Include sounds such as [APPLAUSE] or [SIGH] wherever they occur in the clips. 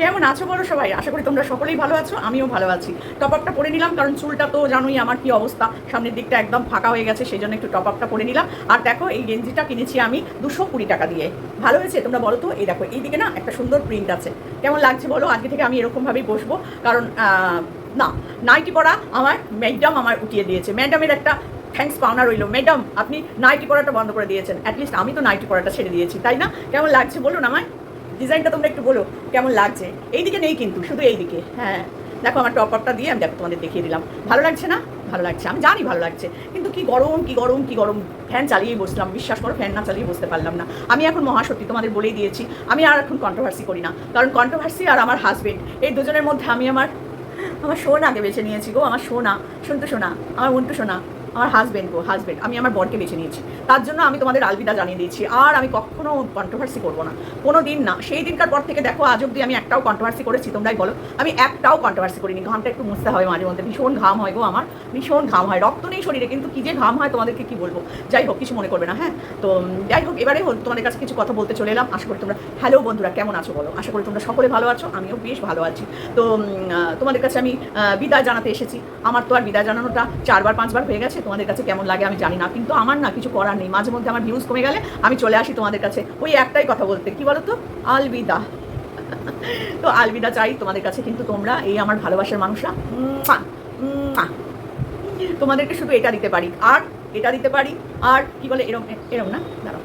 কেমন আছো বলো সবাই? আশা করি তোমরা সকলেই ভালো আছো, আমিও ভালো আছি। টপ আপটা পরে নিলাম, কারণ চুলটা তো জানোই আমার কি অবস্থা। সামনের দিকটা একদম ফাঁকা হয়ে গেছে, সেই জন্য একটু টপ আপটা পরে নিলাম। আর দেখো, এই গেঞ্জিটা কিনেছি আমি দুশো কুড়ি টাকা দিয়ে। ভালো হয়েছে? তোমরা বলো তো? এই দেখো, এইদিকে না একটা সুন্দর প্রিন্ট আছে। কেমন লাগছে বলো? আজকে থেকে আমি এরকমভাবেই বসবো। কারণ না, নাইটি পরা আমার ম্যাডাম আমার উঠিয়ে দিয়েছে। ম্যাডামের একটা থ্যাঙ্কস পাওনা রইল। ম্যাডাম, আপনি নাইটি পরাটা বন্ধ করে দিয়েছেন। অ্যাটলিস্ট আমি তো নাইটি পরাটা ছেড়ে দিয়েছি, তাই না? কেমন লাগছে বলুন আমায়? ডিজাইনটা তোমরা একটু বলো, কেমন লাগছে? এইদিকে নেই কিন্তু, শুধু এইদিকে। হ্যাঁ দেখো আমার টপ আপটা দিয়ে আমি দেখো তোমাদের দেখিয়ে দিলাম। ভালো লাগছে না? ভালো লাগছে। আমি জানি ভালো লাগছে, কিন্তু কি গরম কি গরম কি গরম। ফ্যান চালিয়েই বসলাম, বিশ্বাস করো, ফ্যান না চালিয়ে বসতে পারলাম না। আমি এখন মহাসত্যি তোমাদের বলেই দিয়েছি, আমি আর এখন কন্ট্রোভার্সি করি না। কারণ কন্ট্রোভার্সি আর আমার হাজবেন্ড এই দুজনের মধ্যে আমি আমার আমার সোনাকে বেছে নিয়েছি গো, আমার সোনা, শুনতো সোনা, আমার মন্টু সোনা। আমার হাজবেন্ড গো হাজবেন্ড আমি আমার বরকে বেছে নিয়েছি। তার জন্য আমি তোমাদের আলবিদা জানিয়ে দিয়েছি। আর আমি কখনো কন্ট্রোভার্সি করব না। কোনো দিন না। সেই দিনকার পর থেকে দেখো, আজ অব্দি আমি একটাও কন্ট্রোভার্সি করেছি, তোমরাই বলো। আমি একটাও কন্ট্রোভার্সি করিনি। ঘামটা একটু মুছতে হয় মাঝে মধ্যে। ভীষণ ঘাম হয় গো আমার। ভীষণ ঘাম হয়। রক্ত নেই শরীরে, কিন্তু কী যে ঘাম হয় তোমাদেরকে কি বলব? যাই হোক, কিছু মনে করবে না হ্যাঁ? তো যাই হোক, এবারে তোমাদের কাছে কিছু কথা বলতে চলে এলাম। আশা করি তোমরা, হ্যালো বন্ধুরা, কেমন আছো বলো? আশা করি তোমরা সকলে ভালো আছো। আমিও বেশ ভালো আছি। তো তোমাদের কাছে আমি বিদায় জানাতে এসেছি। আমার তো আর বিদায় জানানোটা চারবার, পাঁচবার হয়ে গেছে। তোমাদের কাছে কেমন লাগে আমি জানি না, কিন্তু আমার না কিছু করার নেই। মাঝে মধ্যে আমার ভিউজ কমে গেলে আমি চলে আসি তোমাদের কাছে। ওই একটাই কথা বলতে, কি বলো তো আলবিদা। [LAUGHS] তো আলবিদা চাই তোমাদের কাছে, কিন্তু তোমরা এই আমার ভালোবাসার মানুষরা। তোমাদেরকে শুধু এটা দিতে পারি, আর এটা দিতে পারি, আর কি বলে, এরম এরম না, দাঁড়াও।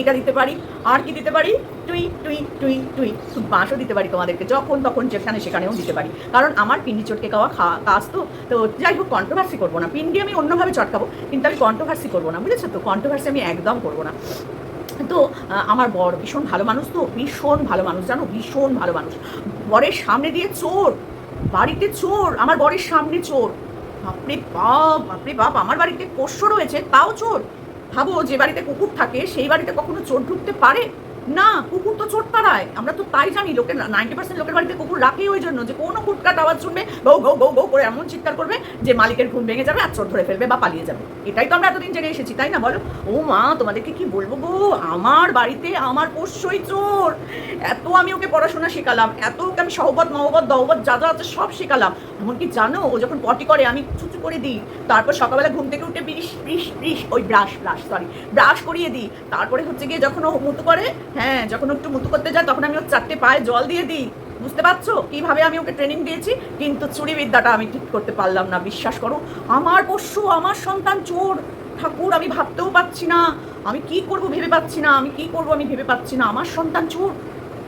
এটা দিতে পারি, আর কি দিতে পারি? টুই টুই টুই টুই। বাঁশও দিতে পারি তোমাদেরকে, যখন, তখন, যেখানে, সেখানেও দিতে পারি। কারণ আমার পিন্ডি চটকে খাওয়া খা, কাজ তো। তো যাই হোক কন্ট্রোভার্সি করব না। পিন্ডি আমি অন্যভাবে চটকাবো, কিন্তু আমি কন্ট্রোভার্সি করব না, বুঝেছ তো? কন্ট্রোভার্সি আমি একদম করব না। তো আমার বর ভীষণ ভালো মানুষ তো, ভীষণ ভালো মানুষ, জানো? ভীষণ ভালো মানুষ। বরের সামনে দিয়ে চোর, বাড়িতে চোর, আমার বরের সামনে চোর। বাপরে বাপ বাপরে বাপ, আমার বাড়িতে পোষ্য রয়েছে, তাও চোর। ভাবো যে বাড়িতে কুকুর থাকে সেই বাড়িতে কখনো চোর ঢুকতে পারে? না, কুকুর তো চোর তাড়ায় আমরা তো তাই জানি, লোকের নাইনটি পার্সেন্ট লোকের বাড়িতে কুকুর রাখেই ওই জন্য যে কোনো ফুটকাট আওয়াজ শুনবে, গৌ গৌ গৌ গৌ করে এমন চিৎকার করবে যে মালিকের ঘুম ভেঙে যাবে আর চোর ধরে ফেলবে বা পালিয়ে যাবে। এটাই তো আমরা এতদিন জেনে এসেছি, তাই না বলো? ও মা, তোমাদেরকে কি বলব গো? আমার বাড়িতে আমার পোষ্যই চোর। এত আমি ওকে পড়াশোনা শেখালাম, এত ওকে আমি সহবত, মহবত, দহবত যা যা আছে সব শেখালাম। এমনকি জানো, ও যখন পটি করে, আমি চুচু করে দিই, তারপর সকালবেলা ঘুম থেকে উঠে ব্রিশ ব্রিশ ব্রিশ ওই ব্রাশ ব্রাশ সরি ব্রাশ করিয়ে দিই। তারপরে হচ্ছে গিয়ে যখন ও মুতু করে হ্যাঁ যখন একটু মুতু করতে যায় তখন আমি ওর চারটে পায়ে জল দিয়ে দিই। বুঝতে পারছ? কীভাবে আমি ওকে ট্রেনিং দিয়েছি? কিন্তু চুরি বিদ্যাটা আমি ঠিক করতে পারলাম না, বিশ্বাস করো। আমার পোষ্য আমার সন্তান চোর। ঠাকুর, আমি ভাবতেও পাচ্ছি না। আমি কি করব ভেবে পাচ্ছি না। আমি কি করব আমি ভেবে পাচ্ছি না। আমার সন্তান চোর।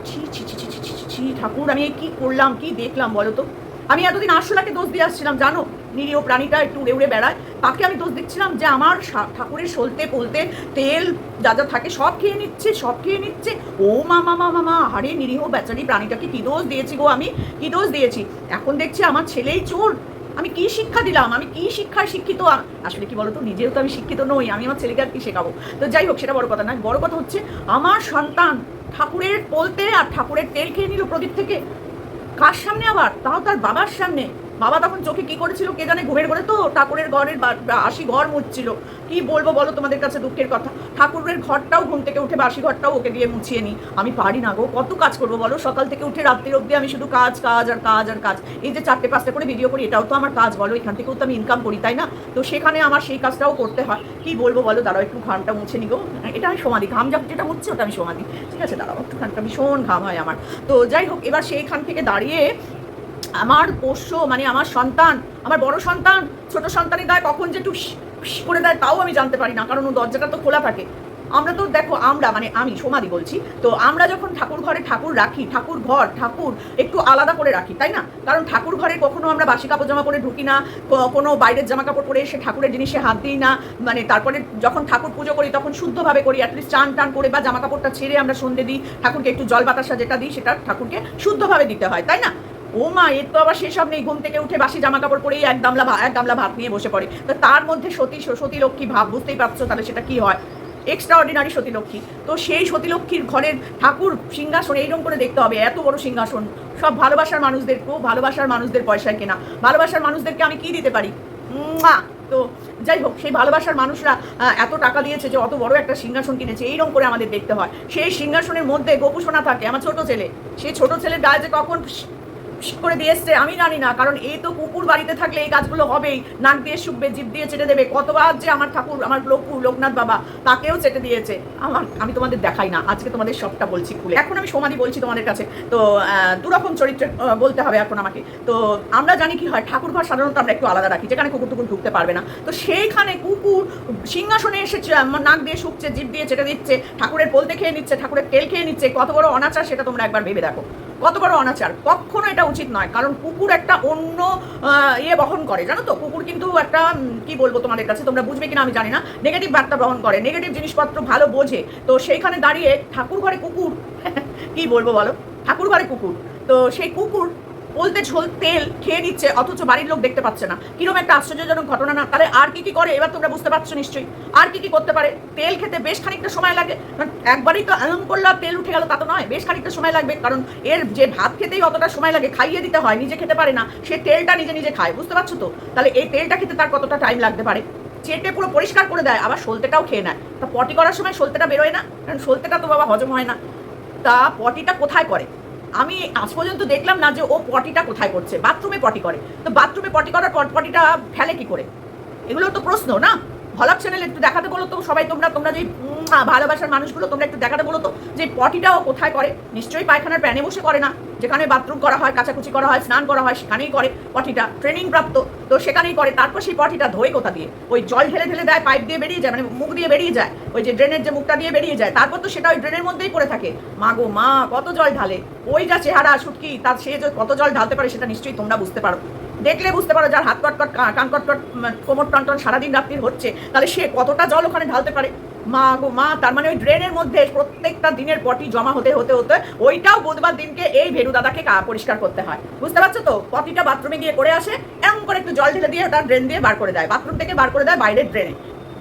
ছি ছি ছি ছি ছি ছি ঠাকুর, আমি এ কি করলাম, কি দেখলাম বলো তো? আমি এতদিন আরশোলাকে দোষ দিয়ে আসছিলাম, জানো? নিরীহ প্রাণীটা একটু উড়ে উড়ে বেড়ায়। তাকে আমি দোষ দিচ্ছিলাম যে আমার ঠাকুরের সলতে পলতে তেল যা যা থাকে সব খেয়ে নিচ্ছে, সব খেয়ে নিচ্ছে। ও মা মা মা মা আরে নিরীহ বেচারি প্রাণীটাকে কি দোষ দিয়েছি গো আমি? কি দোষ দিয়েছি? এখন দেখছি আমার ছেলেই চোর। আমি কি শিক্ষা দিলাম? আমি কি শিক্ষায় শিক্ষিত? আসলে কি বলতো, নিজেও তো আমি শিক্ষিত নই, আমি আমার ছেলেকে আর কি শেখাবো? তো যাই হোক, সেটা বড় কথা না বড় কথা হচ্ছে, আমার সন্তান ঠাকুরের পলতে আর ঠাকুরের তেল খেয়ে নিল প্রদীপ থেকে। কার সামনে আবার? তাও তার বাবার সামনে। বাবা তখন চোখে কি করেছিল কে জানে ঘুমের ঘরে তো ঠাকুরের ঘরের বা- বা- আশি ঘর মুছছিল। কি বলব বলো তোমাদের কাছে দুঃখের কথা? ঠাকুরের ঘরটাও ঘুম থেকে উঠে বাসি ঘরটাও ওকে দিয়ে মুছিয়ে নিই আমি পারি না গো, কত কাজ করব বলো? সকাল থেকে উঠে রাত্রির অবধি আমি শুধু কাজ কাজ আর কাজ আর কাজ। এই যে চারটে পাঁচটা করে ভিডিও করি, এটাও তো আমার কাজ বলো, এখান থেকেও তো আমি ইনকাম করি, তাই না? তো সেখানে আমার সেই কাজটাও করতে হয়। কি বলব বলো? দাঁড়াও, একটু ঘামটা মুছে নিগো এটা আমি সমাধি, ঘাম যা যেটা মুছছে ওটা আমি সমাধি। ঠিক আছে, দাঁড়াও একটু ঘামটা ভীষণ ঘাম হয় আমার। তো যাই হোক, এবার সেইখান থেকে দাঁড়িয়ে আমার পোষ্য মানে আমার সন্তান, আমার বড় সন্তান, ছোট সন্তানের গায়ে কখন যে একটু করে দেয় তাও আমি জানতে পারি না, কারণ ও দরজাটা তো খোলা থাকে। আমরা তো দেখো, আমরা মানে আমি সমাধি বলছি, তো আমরা যখন ঠাকুর ঘরে ঠাকুর রাখি, ঠাকুর ঘর, ঠাকুর একটু আলাদা করে রাখি, তাই না? কারণ ঠাকুর ঘরে কখনো আমরা বাসি কাপড় জামা পরে ঢুকি না কোনো বাইরের জামা কাপড় পরে এসে ঠাকুরের জিনিসে হাত দিই না মানে তারপরে যখন ঠাকুর পুজো করি তখন শুদ্ধভাবে করি অ্যাটলিস্ট চান টান করে বা জামা কাপড়টা ছেড়ে আমরা সন্ধে দিই, ঠাকুরকে একটু জল বাতাসা যেটা দিই, সেটা ঠাকুরকে শুদ্ধভাবে দিতে হয়, তাই না? ও মা, এর তো আবার সেসব নেই, ঘুম থেকে উঠে বাসি জামা কাপড় পরেই এক গামলা এক গামলা ভাত নিয়ে বসে পড়ে। তো তার মধ্যে সতী সতী লক্ষ্মী ভাব, বুঝতেই পারছ তাহলে সেটা কি হয়? এক্সট্রা অর্ডিনারি সতীলক্ষ্মী। তো সেই সতীলক্ষ্মীর ঘরের ঠাকুর সিংহাসন এইরকম করে দেখতে হবে, এত বড় সিংহাসন। সব ভালোবাসার মানুষদের, খুব ভালোবাসার মানুষদের পয়সায় কেনা। ভালোবাসার মানুষদেরকে আমি কি দিতে পারি! তো যাই হোক, সেই ভালোবাসার মানুষরা এত টাকা দিয়েছে যে অত বড় একটা সিংহাসন কিনেছে, এইরকম করে আমাদের দেখতে হয়। সেই সিংহাসনের মধ্যে গোপুসোনা থাকে, আমার ছোট ছেলে। সেই ছোট ছেলের গায়ে যে কখন করে দিয়ে আমি জানি না, কারণ এই তো কুকুর বাড়িতে থাকলে এই কাজগুলো হবেই। নাক দিয়ে শুকবে জিভ দিয়ে চেটে দেবে। কতবার যে আমার ঠাকুর, আমার লোকু লোকনাথ বাবা তাকেও চেটে দিয়েছে। আমার, আমি তোমাদের দেখাই না, আজকে তোমাদের সবটা বলছি খুলে। এখন আমি সমাধি বলছি তোমাদের কাছে। তো দুরকম চরিত্র বলতে হবে এখন আমাকে। তো, আমরা জানি কি হয়, ঠাকুর ঘর সাধারণত আমরা একটু আলাদা রাখি, যেখানে কুকুর টুকুর ঢুকতে পারবে না। তো সেইখানে কুকুর সিংহাসনে এসে নাক দিয়ে শুকছে, জিভ দিয়ে চেটে দিচ্ছে, ঠাকুরের পোলতে খেয়ে নিচ্ছে, ঠাকুরের তেল খেয়ে নিচ্ছে, কত বড় অনাচার সেটা তোমরা একবার ভেবে দেখো। কত বড় অনাচার, কখনো এটা উচিত নয়, কারণ কুকুর একটা অন্য ইয়ে বহন করে, জানো তো? কুকুর কিন্তু একটা কি বলব তোমাদের কাছে? তোমরা বুঝবে কিনা আমি জানি না। নেগেটিভ বার্তা বহন করে নেগেটিভ জিনিসপত্র ভালো বোঝে। তো সেইখানে দাঁড়িয়ে ঠাকুর ঘরে কুকুর, [LAUGHS] কি বলব বলো? ঠাকুর ঘরে কুকুর। তো সেই কুকুর বলতে ঝোল তেল খেয়ে নিচ্ছে, অথচ বাড়ির লোক দেখতে পাচ্ছে না। কীরকম একটা আশ্চর্যজনক ঘটনা না? তাহলে আর কি কি করে? এবার তোমরা বুঝতে পারছ নিশ্চয়ই। আর কি কি করতে পারে? তেল খেতে বেশ খানিকটা সময় লাগে। একবারই তো আলম করলাম তেল উঠে গেল, তা তো নয়। বেশ খানিকটা সময় লাগবে। কারণ এর যে ভাত খেতেই অতটা সময় লাগে, খাইয়ে দিতে হয়, নিজে খেতে পারে না। সে তেলটা নিজে নিজে খায়, বুঝতে পারছ তো? তাহলে এই তেলটা খেতে তার কতটা টাইম লাগতে পারে? চেটে পুরো পরিষ্কার করে দেয়, আবার সলতেটাও খেয়ে নেয়। তা পটি করার সময় সলতেটা বেরোয় না? কারণ সলতেটা তো বাবা হজম হয় না। তা পটিটা কোথায় করে? আমি আজ পর্যন্ত দেখলাম না যে ও পটিটা কোথায় করছে। বাথরুমে পটি করে। তো বাথরুমে পটি করার পর পটিটা ফেলে কি করে? এগুলো তো প্রশ্ন, না? ভলক চ্যানেল একটু দেখাতে বলো তো সবাই, তোমরা তোমরা যে ভালোবাসার মানুষগুলো তোমরা একটু দেখাতে বলো তো, যে পটিটাও কোথায় করে? নিশ্চয়ই পায়খানার প্যানে বসে করে না। যেখানে বাথরুম করা হয়, কাচাকুচি করা হয়, স্নান করা হয়, সেখানেই করে পটিটা ট্রেনিং প্রাপ্ত। তো সেখানেই করে, তারপর সেই পটিটা ধোয় কোথা দিয়ে? ওই জল ঢেলে ঢেলে দেয় পাইপ দিয়ে বেরিয়ে যায় মানে মুখ দিয়ে বেরিয়ে যায়, ওই যে ড্রেনের যে মুখটা দিয়ে বেরিয়ে যায়, তারপর তো সেটা ওই ড্রেনের মধ্যেই পড়ে থাকে। মা গো মা, কত জল ঢালে। ওই যা চেহারা শুটকি তার সে যে কত জল ঢালতে পারে, সেটা নিশ্চয়ই তোমরা বুঝতে পারো। দেখলে বুঝতে পারো, যার হাত কটকট, কান কটকট কোমর টন টন সারাদিন রাত্রির হচ্ছে, তাহলে সে কতটা জল ওখানে ঢালতে পারে? মা গো, মা, তার মানে ওই ড্রেনের মধ্যে প্রত্যেকটা দিনের পটি জমা হতে হতে হতে, ওইটাও বুধবার দিনকে এই ভেরু দাদাকে পরিষ্কার করতে হয়। বুঝতে পারছ তো? পটিটা বাথরুমে গিয়ে করে আসে, এমন করে একটু জল ঢেলে দিয়ে তার ড্রেন দিয়ে বার করে দেয়। বাথরুম থেকে বার করে দেয় বাইরের ড্রেনে।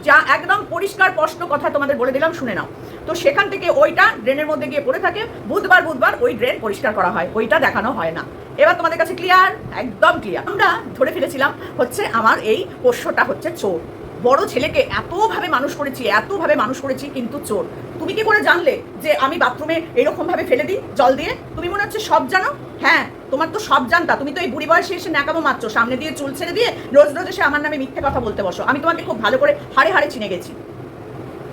যা একদম পরিষ্কার স্পষ্ট কথা তোমাদের বলে দিলাম, শুনে নাও। তো সেখান থেকে ওইটা ড্রেনের মধ্যে গিয়ে পড়ে থাকে। বুধবার বুধবার ওই ড্রেন পরিষ্কার করা হয়, ওইটা দেখানো হয় না। এবার তোমাদের কাছে ক্লিয়ার একদম ক্লিয়ার আমরা ধরে ফেলেছিলাম হচ্ছে আমার এই পোষ্যটা হচ্ছে চোর। বড় ছেলেকে এতভাবে মানুষ করেছি, এতভাবে মানুষ করেছি কিন্তু চোর। তুমি কি করে জানলে যে আমি বাথরুমে এরকম ভাবে ফেলে দিই জল দিয়ে? তুমি মনে হচ্ছে সব জানো? হ্যাঁ তোমার তো সব জানতা। তুমি তো এই বুড়ি বয়সে এসে ন্যাকামো মারছো। সামনে দিয়ে চুল ছেড়ে দিয়ে রোজ রোজ এসে আমার নামে মিথ্যে কথা বলতে বসো। আমি তোমাকে খুব ভালো করে হাড়ে হাড়ে চিনে গেছি।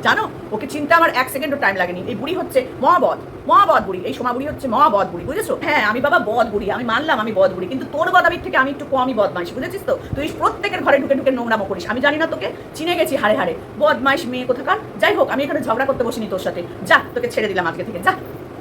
জানো? ওকে চিন্তা আমার এক সেকেন্ডও টাইম লাগেনি। এই বুড়ি হচ্ছে মহাবধ। মহাবধ বুড়ি। এই সময় বুড়ি হচ্ছে মহাবধ বুড়ি, বুঝেছ? হ্যাঁ আমি বাবা বধ বুড়ি, আমি মানলাম আমি বধ বুড়ি, কিন্তু তোর বদাবির থেকে আমি একটু কমই বদমাইশ, বুঝেছিস তো? তুই প্রত্যেকের ঘরে ঢুকে ঢুকে নোংরামো করিস। আমি জানি না তোকে, চিনে গেছি হাড়ে হাড়ে। বদমাইশ মেয়ে কোথাকার? যাই হোক, আমি এখানে ঝগড়া করতে বসিনি তোর সাথে। যা, তোকে ছেড়ে দিলাম আজকে থেকে। যা।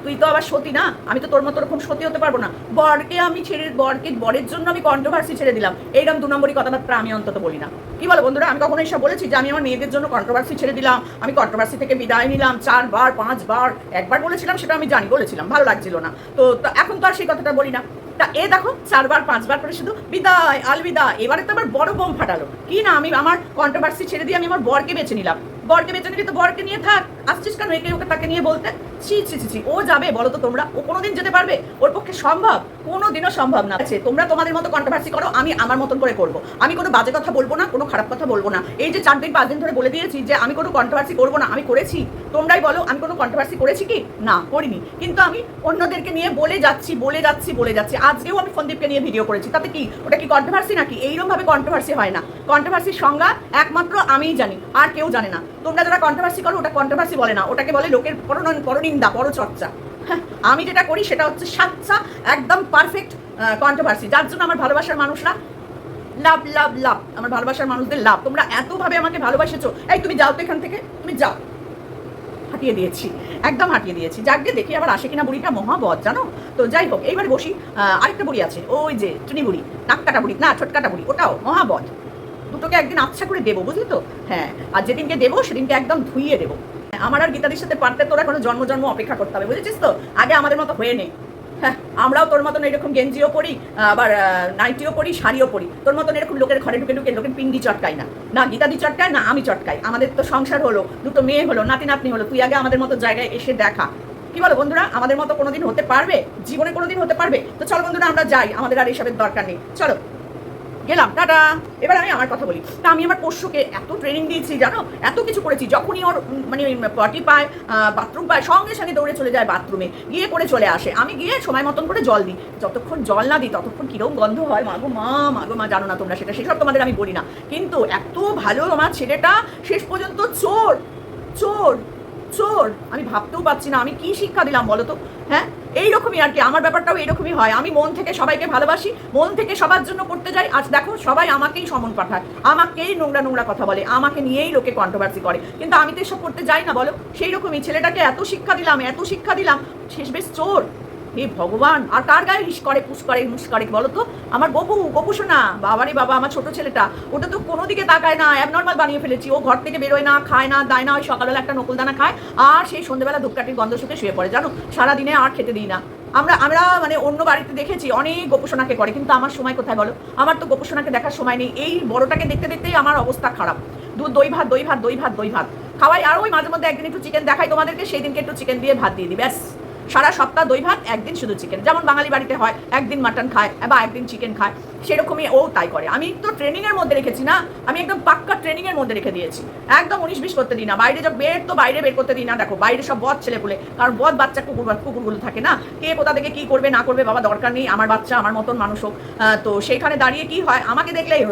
তুই তো আবার সতী না? আমি তো তোর মতো ওরকম সতী হতে পারব না। বরকে আমি ছেড়ে, বরকে, বরের জন্য আমি কন্ট্রোভার্সি ছেড়ে দিলাম। এইরকম দু নম্বরই কথাবার্তা আমি অন্তত বলি না। কি বলো বন্ধুরা? আমি কখনো এসব বলেছি যে আমি আমার মেয়েদের জন্য কন্ট্রোভার্সি ছেড়ে দিলাম? আমি কন্ট্রোভার্সি থেকে বিদায় নিলাম চারবার, পাঁচবার, একবার বলেছিলাম, সেটা আমি জানি, বলেছিলাম। ভালো লাগছিল না। তো এখন তো আর সেই কথাটা বলি না। তা এ দেখো, চারবার, পাঁচবার করে শুধু বিদায়, আলবিদা। এবারে তো আবার বড় বোম ফাটালো। কি না, আমি আমার কন্ট্রোভার্সি ছেড়ে দিয়ে আমি আমার বরকে বেছে নিলাম। বরকে বেছে নিলে তো বরকে নিয়ে থাক। আসছিস কেন একে ওকে তাকে নিয়ে বলতে? ছি ছি ছি ও যাবে বলো তো তোমরা। ও কোনোদিন যেতে পারবে? ওর পক্ষে সম্ভব? কোনোদিনও সম্ভব না। আছে তোমরা তোমাদের মতো কন্ট্রোভার্সি করো, আমি আমার মতন করে করব। আমি কোনো বাজে কথা বলব না, কোনো খারাপ কথা বলব না। এই যে চার দিন, পাঁচ দিন ধরে বলে দিয়েছি যে, আমি কোনো কন্ট্রোভার্সি করব না, আমি করেছি। তোমরাই বলো, আমি কোনো কন্ট্রোভার্সি করেছি কি? না, করিনি। কিন্তু আমি অন্যদেরকে নিয়ে বলে যাচ্ছি বলে যাচ্ছি বলে যাচ্ছি। আজকেও আমি ফন্দীপকে নিয়ে ভিডিও করেছি। তাতে কি? ওটা কি কন্ট্রোভার্সি নাকি? এইরকম ভাবে কন্ট্রোভার্সি হয় না। কন্ট্রোভার্সির সংজ্ঞা একমাত্র আমিই জানি, আর কেউ জানে না। তোমরা যারা কন্ট্রোভার্সি করো, ওটা কন্ট্রোভার্সি বলে না। ওটাকে বলে লোকের পরনন পরনিন্দা পরচর্চা হ্যাঁ, আমি যেটা করি সেটা হচ্ছে সাচ্চা একদম পারফেক্ট কন্ট্রোভার্সি যার জন্য আমার ভালোবাসার মানুষরা লাভ লাভ লাভ। আমার ভালোবাসার মানুষদের লাভ। তোমরা এতভাবে আমাকে ভালোবাসেছো। এই তুমি যাও তো এখান থেকে। তুমি যাও। হাঁটিয়ে দিয়েছি। একদম হাঁটিয়ে দিয়েছি। যাকে দেখি আবার আসে কিনা বুড়িটা মহাবদ জানো? তো যাই হোক এইবার বসি। আরেকটা বুড়ি আছে। ওই যে চুনি বুড়ি নাক কাটা বুড়ি। না ছোটকাটা বুড়ি। ওটাও মহাবধ দুটোকে একদিন আচ্ছা করে দেবো বুঝলি তো? হ্যাঁ আর যেদিনকে দেবো সেদিনকে একদম ধুইয়ে দেবো। আমার আর গীতাদির সাথে পারতে তোরা কোনো জন্ম জন্ম অপেক্ষা করতে হবে, বুঝেছিস তো? আগে আমাদের মতো হয়ে নে। হ্যাঁ আমরাও তোর মতন এরকম গেঞ্জিও পরি, আবার নাইটিও পরি, শাড়িও পরি। তোর মতন এরকম লোকের ঘরে ঢুকে ঢুকে লোকের পিন্ডি চটকাই না। না, গীতাদি চটকায়, না আমি চটকাই। আমাদের তো সংসার হলো, দুটো মেয়ে হলো নাতি নাতনি হলো, তুই আগে আমাদের মতো জায়গায় এসে দেখা। কি বলো বন্ধুরা, আমাদের মতো কোনোদিন হতে পারবে? জীবনে কোনোদিন হতে পারবে? তো চলো বন্ধুরা, আমরা যাই, আমাদের আর এসবের দরকার নেই। চলো। গেলাম, টাটা। এবার আমি আমার কথা বলি। তা আমি আমার পোষ্যকে এত ট্রেনিং দিয়েছি, জানো? এত কিছু করেছি। যখনই ওর মানে পটি পায় বাথরুম পায়, সঙ্গে সঙ্গে দৌড়ে চলে যায় বাথরুমে গিয়ে করে চলে আসে। আমি গিয়ে সময় মতন করে জল দিই। যতক্ষণ জল না দিই, ততক্ষণ কীরকম গন্ধ হয়। মাগো মা মাগো মা, জানো না তোমরা সেটা। সেসব তোমাদের আমি বলি না। কিন্তু এত ভালো আমার ছেলেটা, শেষ পর্যন্ত চোর চোর চোর। আমি ভাবতেও পারছি না আমি কি শিক্ষা দিলাম বলো তো? হ্যাঁ? এইরকমই আর কি, আমার ব্যাপারটাও এইরকমই হয়। আমি মন থেকে সবাইকে ভালোবাসি, মন থেকে সবার জন্য করতে যাই। আজ দেখো, সবাই আমাকেই সমন পাঠায়। আমাকেই নোংরা নোংরা কথা বলে, আমাকে নিয়েই লোকে কন্ট্রোভার্সি করে। কিন্তু আমি তো এসব করতে যাই না, বলো। সেই রকমই ছেলেটাকে এত শিক্ষা দিলাম, এত শিক্ষা দিলাম শেষ বেশ চোর। হে ভগবান, আর কার গায়ে হিস করে, পুষ করে মুস করে, বলো তো? আমার গপু গপু শোনা বাবারে বাবা, আমার ছোট ছেলেটা, ওটা তো কোনো দিকে তাকায় না অ্যাবনর্মাল বানিয়ে ফেলেছি। ও ঘর থেকে বেরোয় না, খায় না, দায় না, ওই সকালবেলা একটা নকুল দানা খায়, আর সেই সন্ধ্যেবেলা ধূপকাঠির গন্ধ শুকে শুয়ে পড়ে। জানো, সারাদিনে আর খেতে দিই না। আমরা আমরা মানে অন্য বাড়িতে দেখেছি, অনেক গোপোষণাকে করে, কিন্তু আমার সময় কোথায় বলো? আমার তো গোপোষণাকে দেখার সময় নেই। এই বড়টাকে দেখতে দেখতেই আমার অবস্থা খারাপ। দুধ, দই ভাত দই ভাত দই ভাত দই ভাত। খাওয়াই, আর ওই মাঝে মধ্যে একদিন একটু চিকেন দেখাই তোমাদেরকে সেই দিনকে একটু চিকেন দিয়ে ভাত দিয়ে দিই, ব্যাস। সারা সপ্তাহ দই ভাত, একদিন শুধু চিকেন যেমন বাঙালি বাড়িতে হয়, একদিন মাটন খায়, বা একদিন চিকেন খায়, সেরকমই ও তাই করে। আমি তো ট্রেনিংয়ের মধ্যে রেখেছি না, আমি একদম পাক্কা ট্রেনিংয়ের মধ্যে রেখে দিয়েছি। একদম উনিশ বিশ করতে দিই না, বাইরে যখন বের তো বাইরে বের করতে দিই না। দেখো, বাইরে সব বদ ছেলে বলে কারণ বদ বাচ্চা কুকুর কুকুরগুলো থাকে না। কে কোথা থেকে কি করবে, না করবে, বাবা দরকার নেই, আমার বাচ্চা, আমার মতন মানুষ হোক। তো সেইখানে দাঁড়িয়ে কি হয়, আমাকে দেখলেই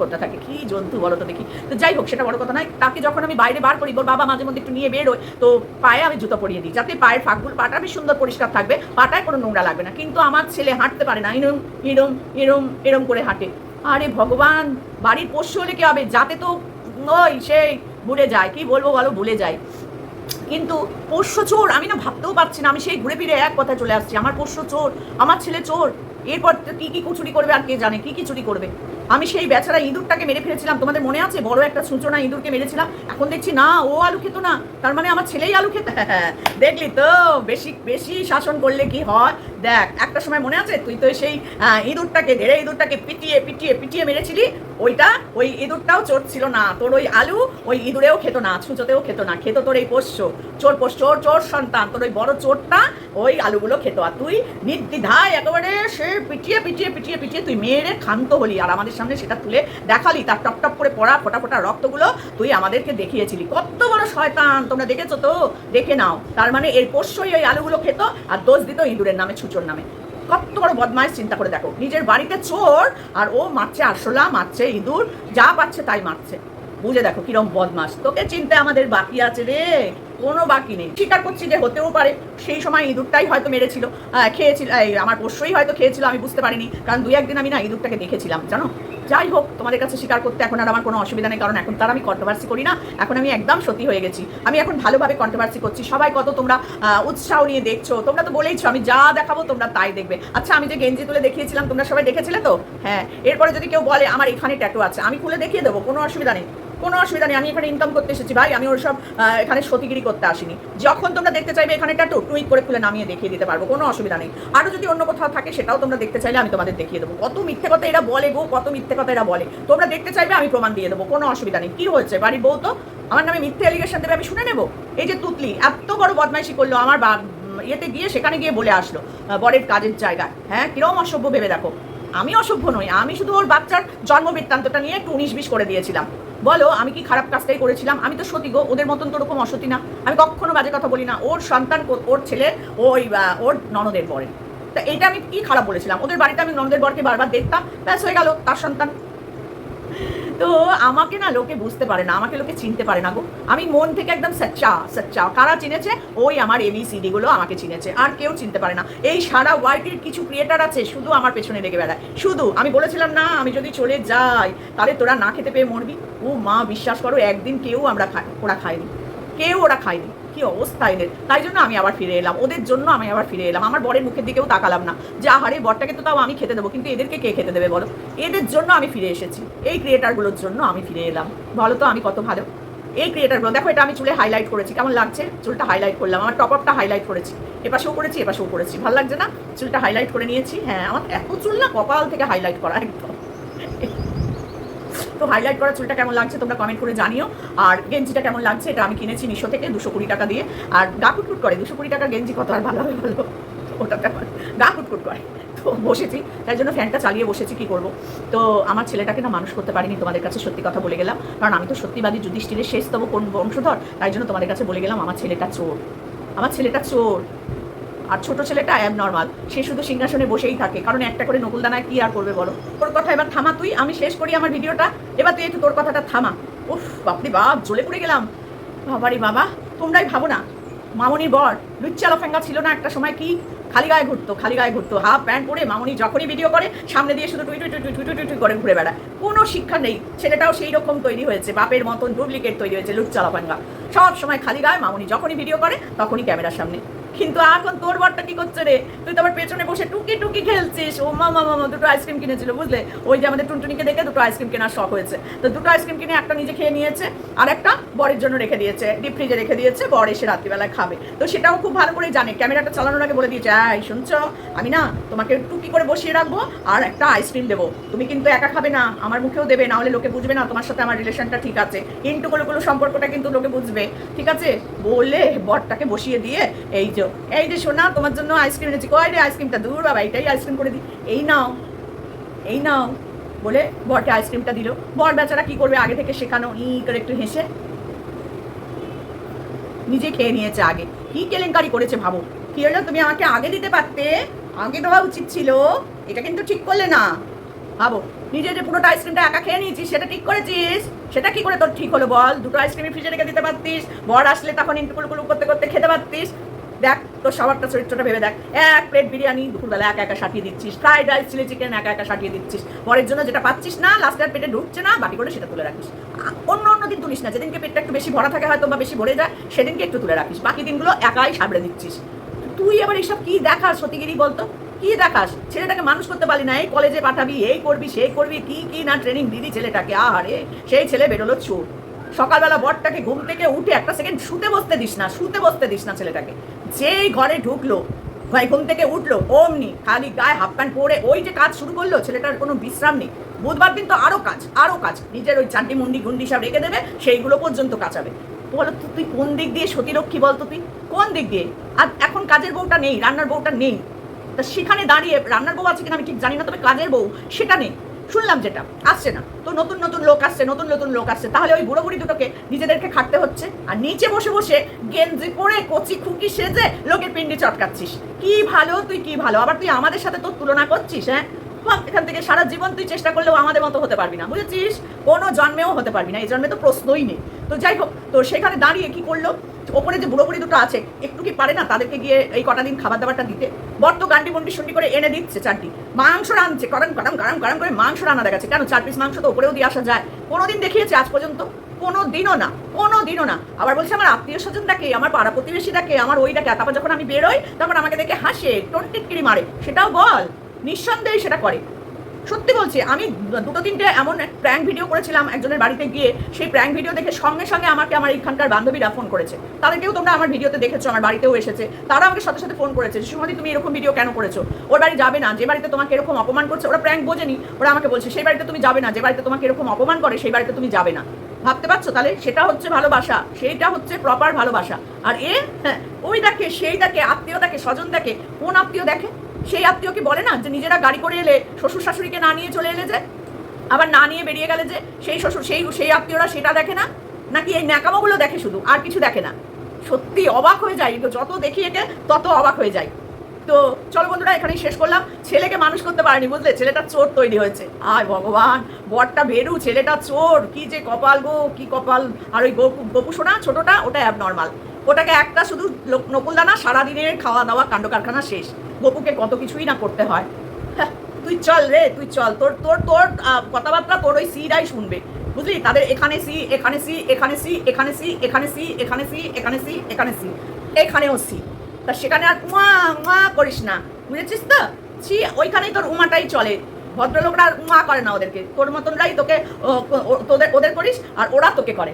করতে থাকে, কি জন্তু বলো তো দেখি। তো যাই হোক, সেটা বড় কথা নয়। তাকে যখন আমি বাইরে বার করি ওর বাবা মাঝে মধ্যে একটু নিয়ে বেরোয়, তো পায়ে আমি জুতো পরিয়ে দিই, যাতে পায়ের ফাঁকগুলো, পাটা বেশ সুন্দর পরিষ্কার থাকবে, পাটায় কোনো নোংরা লাগবে না। কিন্তু আমার ছেলে হাঁটতে পারে না এরম এরম এরম এরম করে হাঁটে। আরে ভগবান, বাড়ির পোষ্য হলে কি হবে? যাতে তো ওই সেই ভুলে যায়, কি বলব বলো, ভুলে যায়। কিন্তু পোষ্য চোর, আমি না ভাবতেও পারছি না, আমি সেই ঘুরে ফিরে এক কথায় চলে আসছি। আমার পোষ্য চোর, আমার ছেলে চোর এরপর কি কি চুরি করবে আর কে জানে, কি কি চুরি করবে? আমি সেই বেচারা ইঁদুরটাকে মেরে ফেলেছিলাম, তোমাদের মনে আছে? বড় একটা সূচনা ইঁদুরকে মেরেছিলাম, এখন দেখছি না, ও আলু খেতো না, তার মানে আমার ছেলেই আলু খেতে? [LAUGHS] দেখলি তো, বেশি বেশি শাসন করলে কি হয়? দেখ, একটা সময় মনে আছে? তুই তো সেই ইঁদুরটাকে ধেড়ে ইঁদুরটাকে পিটিয়ে পিটিয়ে পিটিয়ে মেরেছিলি, ওইটা, ওই ইঁদুরটাও চোর ছিল না, তোর ওই আলু ওই ইঁদুরেও খেত না, ছুঁচোতেও খেত না, খেত তোর এই পোষ্য, চোর পোষ চোর চোর সন্তান, তোর ওই বড় চোরটা ওই আলুগুলো খেত, আর তুই নির্দ্বিধায় একেবারে সে পিটিয়ে পিটিয়ে পিটিয়ে পিটিয়ে তুই মেয়েরে ক্ষান্ত হলি। আর আমাদের সামনে সেটা তুলে দেখালি, তার টপ টপ করে পড়া ফোটা ফোটা রক্তগুলো তুই আমাদেরকে দেখিয়েছিলি। কত বড় শয়তান, তোমরা দেখেছ তো? দেখে নাও। তার মানে এর পোষ্যই ওই আলুগুলো খেত আর দোষ দিত ইঁদুরের নামে, ছুচোর নামে। কত বড় বদমাইশ, চিন্তা করে দেখো। নিজের বাড়িতে চোর, আর ও মারছে আরশোলা, মারছে ইঁদুর, যা পাচ্ছে তাই মারছে। বুঝে দেখো কিরম বদমাস তোকে চিনতে আমাদের বাকি আছে রে। কোনো বাকি নেই। স্বীকার করছি যে হতেও পারে, সেই সময় ইঁদুরটাই হয়তো মেরেছিল। খেয়েছিল আমার পোষ্যই হয়তো খেয়েছিল, আমি বুঝতে পারিনি। কারণ দুই একদিন আমি না ইঁদুরটাকে দেখেছিলাম, জানো? যাই হোক, তোমাদের কাছে স্বীকার করতে এখন আর আমার কোনো অসুবিধা নেই, কারণ এখন তার আমি কন্ট্রোভার্সি করি না। এখন আমি একদম সত্যি হয়ে গেছি। আমি এখন ভালোভাবে কন্ট্রোভার্সি করছি। সবাই কত তোমরা উৎসাহ নিয়ে দেখছ, তোমরা তো বলেইছো, আমি যা দেখাবো তোমরা তাই দেখবে। আচ্ছা আমি যে গেঞ্জি তুলে দেখিয়েছিলাম, তোমরা সবাই দেখেছিলে তো? হ্যাঁ এরপরে যদি কেউ বলে, আমার এখানে ট্যাটু আছে, আমি খুলে দেখিয়ে দেবো, কোনো অসুবিধা নেই। কোনো অসুবিধা নেই, আমি এখানে ইনকাম করতে এসেছি ভাই, আমি ওর সব এখানে সতীগিরি করতে আসিনি। যখন তোমরা দেখতে চাইবে এখানে ট্যাটু টুইট করে খুলে নামিয়ে দেখিয়ে দিতে পারব, কোনো অসুবিধা নেই। আরও যদি অন্য কোথাও থাকে, সেটাও তোমরা দেখতে চাইলে আমি তোমাদের দেখিয়ে দেবো। কত মিথ্যে কথা এরা বলে গো, কত মিথ্যে কথা এরা বলে। তোমরা দেখতে চাইবে আমি প্রমাণ দিয়ে দেবো, কোনো অসুবিধা নেই। কি হয়েছে? বাড়ির বউ তো? আমার নামে মিথ্যে এলিগেশন দেবে, আমি শুনে নেব? এই যে তুতলি, এত বড় বদমাইশি করল আমার বা ইয়েতে গিয়ে, সেখানে গিয়ে বলে আসলো বরের কাজের জায়গায়। হ্যাঁ কিরম অসভ্য ভেবে দেখো। আমি অসভ্য নই, আমি শুধু ওর বাচ্চার জন্ম বৃত্তান্তটা নিয়ে একটু উনিশ বিশ করে দিয়েছিলাম। বলো, আমি কি খারাপ কাজটাই করেছিলাম? আমি তো সতী গো, ওদের মতন তো ওরকম অসতী না। আমি কখনো বাজে কথা বলি না। ওর সন্তান ওর ছেলে, ওই, বা, ওর ননদের পরে তা এটা আমি কি খারাপ বলেছিলাম? ওদের বাড়িতে আমি ননদের বরকে বারবার দেখতাম। ব্যাস, হয়ে গেল, তার সন্তান। তো আমাকে না লোকে বুঝতে পারে না, আমাকে লোকে চিনতে পারে না গো। আমি মন থেকে একদম সচ্চা সচ্চা। কারা চিনেছে? ওই আমার এবিসিডি গুলো আমাকে চিনেছে। আর কেউ চিনতে পারে না। এই সারা ওয়াইটির কিছু ক্রিয়েটার আছে, শুধু আমার পেছনে লেগে বেড়ায়। শুধু, আমি বলেছিলাম না, আমি যদি চলে যাই, তাহলে তোরা না খেতে পেয়ে মরবি? ও মা, বিশ্বাস করো, একদিন কেউ আমরা খাই, ওরা খায়নি। কেউ ওরা খায়নি। কি অবস্থা এদের? তাই জন্য আমি আবার ফিরে এলাম। ওদের জন্য আমি আবার ফিরে এলাম। আমার বরের মুখের দিকেও তাকালাম না। যে, আহারে, বরটাকে তো তাও আমি খেতে দেবো। কিন্তু এদেরকে কে খেতে দেবে বলো? এদের জন্য আমি ফিরে এসেছি। এই ক্রিয়েটারগুলোর জন্য আমি ফিরে এলাম। বলো তো, আমি কত ভালো? এই ক্রিয়েটারগুলো, দেখো, এটা আমি চুলে হাইলাইট করেছি। কেমন লাগছে? চুলটা হাইলাইট করলাম। আমার টপ আপটা হাইলাইট করেছি। এপাশেও করেছি এপাশেও করেছি। ভালো লাগছে না? চুলটা হাইলাইট করে নিয়েছি। হ্যাঁ আমার এত চুল না কপাল থেকে হাইলাইট করা একদম। তো হাইলাইট করা চুলটা কেমন লাগছে তোমরা কমেন্ট করে জানিও। আর গেঞ্জিটা কেমন লাগছে এটা আমি কিনেছি মিশো থেকে দুশো কুড়ি টাকা দিয়ে। আর গা কুটকুট করে, দুশো কুড়ি টাকার গেঞ্জি কত আর ভালো হবে ভালো ওটাতে আমার গা কুটকুট করে। তো বসেছি, তাই জন্য ফ্যানটা চালিয়ে বসেছি, কি করব? তো আমার ছেলেটাকে না মানুষ করতে পারিনি, তোমাদের কাছে সত্যি কথা বলে গেলাম। কারণ আমি তো সত্যিবাদী যুধিষ্ঠিরের শেষতম কোন বংশধর, তাই জন্য তোমাদের কাছে বলে গেলাম, আমার ছেলেটা চোর। আমার ছেলেটা চোর। আর ছোট ছেলেটা অ্যাব নর্মাল সে শুধু সিংহাসনে বসেই থাকে। কারণ একটা করে নকুলদানায় কি আর করবে বলো? তোর কথা এবার থামা তুই, আমি শেষ করি আমার ভিডিওটা। এবার তুই একটু তোর কথাটা থামা। উফ, বাপরে বাপ, জ্বলে পড়ে গেলাম। বাবারি বাবা, তোমরাই ভাবো না। মামনির বর লুচ্চা ফেঙ্গা ছিল না একটা সময় কি? খালি গায়ে ঘুরতো, খালি গায়ে ঘুরতো। হাফ প্যান্ট পরে মামনি যখনই ভিডিও করে, সামনে দিয়ে শুধু টুই টুই টুই টুই করে ঘুরে বেড়ায়। কোনো শিক্ষা নেই। ছেলেটাও সেই রকম তৈরি হয়েছে। বাপের মতন ডুপ্লিকেট তৈরি হয়েছে লুচ্চা লাফাঙ্গা সব সময় খালি গায়ে মামনি যখনই ভিডিও করে, তখনই ক্যামেরার সামনে। কিন্তু এখন তোর বরটা কি করছে রে? তুই তো আবার পেছনে বসে টুকি টুকি খেলছিস। ও মামা মামা দুটো আইসক্রিম কিনেছিল, বুঝলে? ওই যে আমাদের টুনটুনিকে দেখে দুটো আইসক্রিম কেনার শখ হয়েছে। তো দুটো আইসক্রিম কিনে একটা নিজে খেয়ে নিয়েছে, আর একটা বরের জন্য রেখে দিয়েছে ডিপ ফ্রিজে রেখে দিয়েছে, বর এসে রাত্রিবেলায় খাবে। তো সেটাও খুব ভালো করে জানে। ক্যামেরাটা চালানোর আগে বলে দিয়েছে, এই, শুনছো? আমি না তোমাকে টুকি করে বসিয়ে রাখব, আর একটা আইসক্রিম দেবো। তুমি কিন্তু একা খাবে না, আমার মুখেও দেবে, না হলে লোকে বুঝবে না তোমার সাথে আমার রিলেশনটা ঠিক আছে। ইন্টু কোনো সম্পর্কটা কিন্তু লোকে বুঝবে, ঠিক আছে? বলে বরটাকে বসিয়ে দিয়ে, এই যে এই যে শোনা তোমার জন্য আইসক্রিম এনেছি। কয় রে আইসক্রিমটা দূর, বাবা এটাই আইসক্রিম করে দিই এই নাও এই নাও, বলে বরকে আইসক্রিমটা দিল। বর বেচারা কি করবে আগে থেকে শেখানো? ই করে একটু হেসে নিজে খেয়ে নিয়েছে আগে। কি কেলেঙ্কারি করেছে ভাবো। কি হলো? তুমি আমাকে আগে দিতে পারতে? আগে দেওয়া উচিত ছিল। এটা কিন্তু ঠিক করলে না। ভাবো, নিজে যে পুরোটা আইসক্রিমটা একা খেয়ে নিয়েছিস, সেটা ঠিক করেছিস? সেটা কি করে তোর ঠিক হলো বল? দুটো আইসক্রিম ফ্রিজে রেখে দিতে পারতিস, বর আসলে তখন ইন্টু কুলু করতে করতে খেতে পারতিস। দেখ, তোর সবারটা চরিত্রটা ভেবে দেখ। এক প্লেট বিরিয়ানি দুপুরবেলা একা একা সাটিয়ে দিচ্ছিস ফ্রাইড রাইস চিলি চিকেন একা একা সাটিয়ে দিচ্ছিস। পরের জন্য যেটা পাচ্ছিস না লাস্টের পেটে ঢুকছে না বাকি করে সেটা তুলে রাখিস। অন্য অন্য দিন তুলিস না, যেদিনকে পেটটা একটু বেশি ভরা থাকে হয়তো বা বেশি ভরে যায়, সেদিনকে একটু তুলে রাখিস। বাকি দিনগুলো একাই সাবড়ে দিচ্ছিস। তুই আবার এইসব কি দেখাস সতীগিরি বলতো? কি দেখাস? ছেলেটাকে মানুষ করতে পারলি না, এই কলেজে পাঠাবি, এই করবি, সেই করবি, কি কি না ট্রেনিং দিদি ছেলেটাকে? আহারে, সেই ছেলে বেরোলো চোর সকালবেলা বরটাকে ঘুম থেকে উঠে একটা সেকেন্ড শুতে বসতে দিস না, শুতে বসতে দিস না ছেলেটাকে। যেই ঘরে ঢুকলো, ভাই ঘুম থেকে উঠল, অমনি খালি গায়ে হাফ প্যান্ট পরে ওই যে কাজ শুরু করল, ছেলেটার কোনো বিশ্রাম নেই। বুধবার দিন তো আরও কাজ আরও কাজ। নিজের ওই চান্টি মুন্ডি গুন্ডি সব রেখে দেবে, সেইগুলো পর্যন্ত কাঁচাবে। বলো, তো, তুই কোন দিক দিয়ে সতীরক্ষী বলতো তুই? কোন দিক দিয়ে? আর এখন কাজের বউটা নেই, রান্নার বউটা নেই। তা সেখানে দাঁড়িয়ে রান্নার বউ আছে কিনা আমি ঠিক জানি না, তবে কাজের বউ, সেটা নেই। শুনলাম যেটা, আসছে না। তো নতুন নতুন লোক আসছে, নতুন নতুন লোক আসছে। তাহলে ওই বুড়ো বুড়ি দুটোকে নিজেদেরকে খাটতে হচ্ছে। আর নিচে বসে বসে গেঞ্জি পরে কচি খুকি সেজে লোকের পিন্ডি চটকাচ্ছিস। কি ভালো, তুই কি ভালো? আবার তুই আমাদের সাথে তোর তুলনা করছিস হ্যাঁ? এখান থেকে সারা জীবন তুই চেষ্টা করলেও আমাদের মতো হতে পারবি না, বুঝেছিস? কোনো জন্মেও হতে পারবি না, এই জন্মে তো প্রশ্নই নেই। তো যাই হোক, তো সেখানে দাঁড়িয়ে কি করল? ওপরে যে বুড়ো বুড়ি দুটো আছে, একটু কি পারে না তাদেরকে গিয়ে এই কটা দিন খাবার দাবারটা দিতে? বর তো গান্ডি মন্ডি শুন্ডি করে এনে দিচ্ছে চারটি। মাংস রাঁধছে, গরম গরম গরম গরম করে মাংস রান্না দেখাচ্ছে। কেন চার পিস মাংস তো ওপরেও দিয়ে আসা যায়? কোনোদিন দেখিয়েছে আজ পর্যন্ত? কোনো দিনও না কোনো দিনও না। আবার বলছে আমার আত্মীয় স্বজন দেখে আমার পাড়া প্রতিবেশী দেখে আমার ওই দেখে তারপর যখন আমি বেরোই, তখন আমাকে দেখে হাসে টোন টিটকিরি মারে। সেটাও বল, নিঃসন্দেহে সেটা করে। সত্যি বলছি, আমি দুটো তিনটে এমন এক প্র্যাঙ্ক ভিডিও করেছিলাম একজনের বাড়িতে গিয়ে, সেই প্র্যাঙ্ক ভিডিও দেখে সঙ্গে সঙ্গে আমাকে আমার এখানকার বান্ধবীরা ফোন করেছে। তাদেরকেও তোমরা আমার ভিডিওতে দেখেছ, আমার বাড়িতেও এসেছে। তারা আমাকে সাথে সাথে ফোন করেছে সুমতি, তুমি এরকম ভিডিও কেন করেছ? ওর বাড়ি যাবে না, যে বাড়িতে তোমাকে এরকম অপমান করছে, ওরা প্র্যাঙ্ক বোঝেনি। ওরা আমাকে বলছে, সেই বাড়িতে তুমি যাবে না, যে বাড়িতে তোমাকে এরকম অপমান করে, সেই বাড়িতে তুমি যাবে না। ভাবতে পারছ? তাহলে সেটা হচ্ছে ভালোবাসা, সেইটা হচ্ছে প্রপার ভালোবাসা। আর এ হ্যাঁ ওই দেখে, সেই দেখে, আত্মীয় দেখে, স্বজন দেখে, কোন আত্মীয় দেখে? সেই আত্মীয় কি বলে না যে নিজেরা গাড়ি করে এলে শ্বশুর শাশুড়িকে না নিয়ে চলে এলে যে? আবার না নিয়ে বেরিয়ে গেলে যে সেই শ্বশুর, সেই সেই আত্মীয়রা সেটা দেখে না? নাকি এই ন্যাকামোগুলো দেখে শুধু, আর কিছু দেখে না? সত্যি অবাক হয়ে যায় যত দেখি একে, তত অবাক হয়ে যায়। তো চলো বন্ধুরা, এখানেই শেষ করলাম। ছেলেকে মানুষ করতে পারেনি, বুঝলে? ছেলেটা চোর তৈরি হয়েছে। আয় ভগবান, বরটা বেরু ছেলেটা চোর। কি যে কপাল গো, কি কপাল। আর ওই গপু সোনা, ছোটটা, ওটা অ্যাবনর্মাল ওটাকে একটা শুধু নকুলদানা, সারাদিনের খাওয়া দাওয়া কাণ্ড কারখানা শেষ। গপুকে কত কিছুই না করতে হয়। হ্যাঁ, তুই চল রে তুই চল। তোর তোর তোর কথাবার্তা তোর ওই সিরাই শুনবে। বুঝলি? তাদের এখানে সি এখানে সি এখানে সি এখানে সি এখানে সি এখানে সি এখানে সি এখানে সি এখানেও সি। তা সেখানে আর উমা উমা করিস না। বুঝেছিস তো? সি ওইখানেই তোর উমাটাই চলে। ভদ্রলোকরা উমা করে না ওদেরকে। তোর মতনরাই তোকে তোদের ওদের করিস আর ওরা তোকে করে।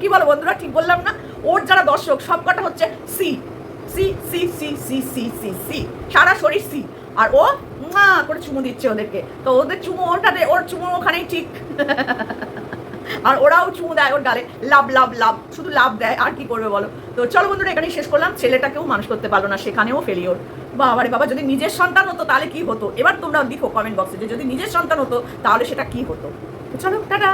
কি বলো বন্ধুরা? ঠিক বললাম না? ওর যারা দর্শক সব কটা হচ্ছে সি। সি সি সি সি সি সি সি। সারা শরীর সি। আর ও মা করে চুমু দিচ্ছে ওদেরকে। তো ওদের চুমু ওটাতে ওর চুমু ওখানেই ঠিক। [LAUGHS] আর ওরাও চুমু দেয় ওর গালে। লাভ লাভ লাভ। শুধু লাভ দেয়। আর কি করবে বলো? তো চলো বন্ধুরা, এখানেই শেষ করলাম। ছেলেটাকেও মানুষ করতে পারল না, সেখানেও ফেলিওর বাবারে বাবা, যদি নিজের সন্তান হতো তাহলে কি হতো? এবার তোমরা লিখো কমেন্ট বক্সে যে যদি নিজের সন্তান হতো, তাহলে সেটা কি হতো? চলো, টাটা!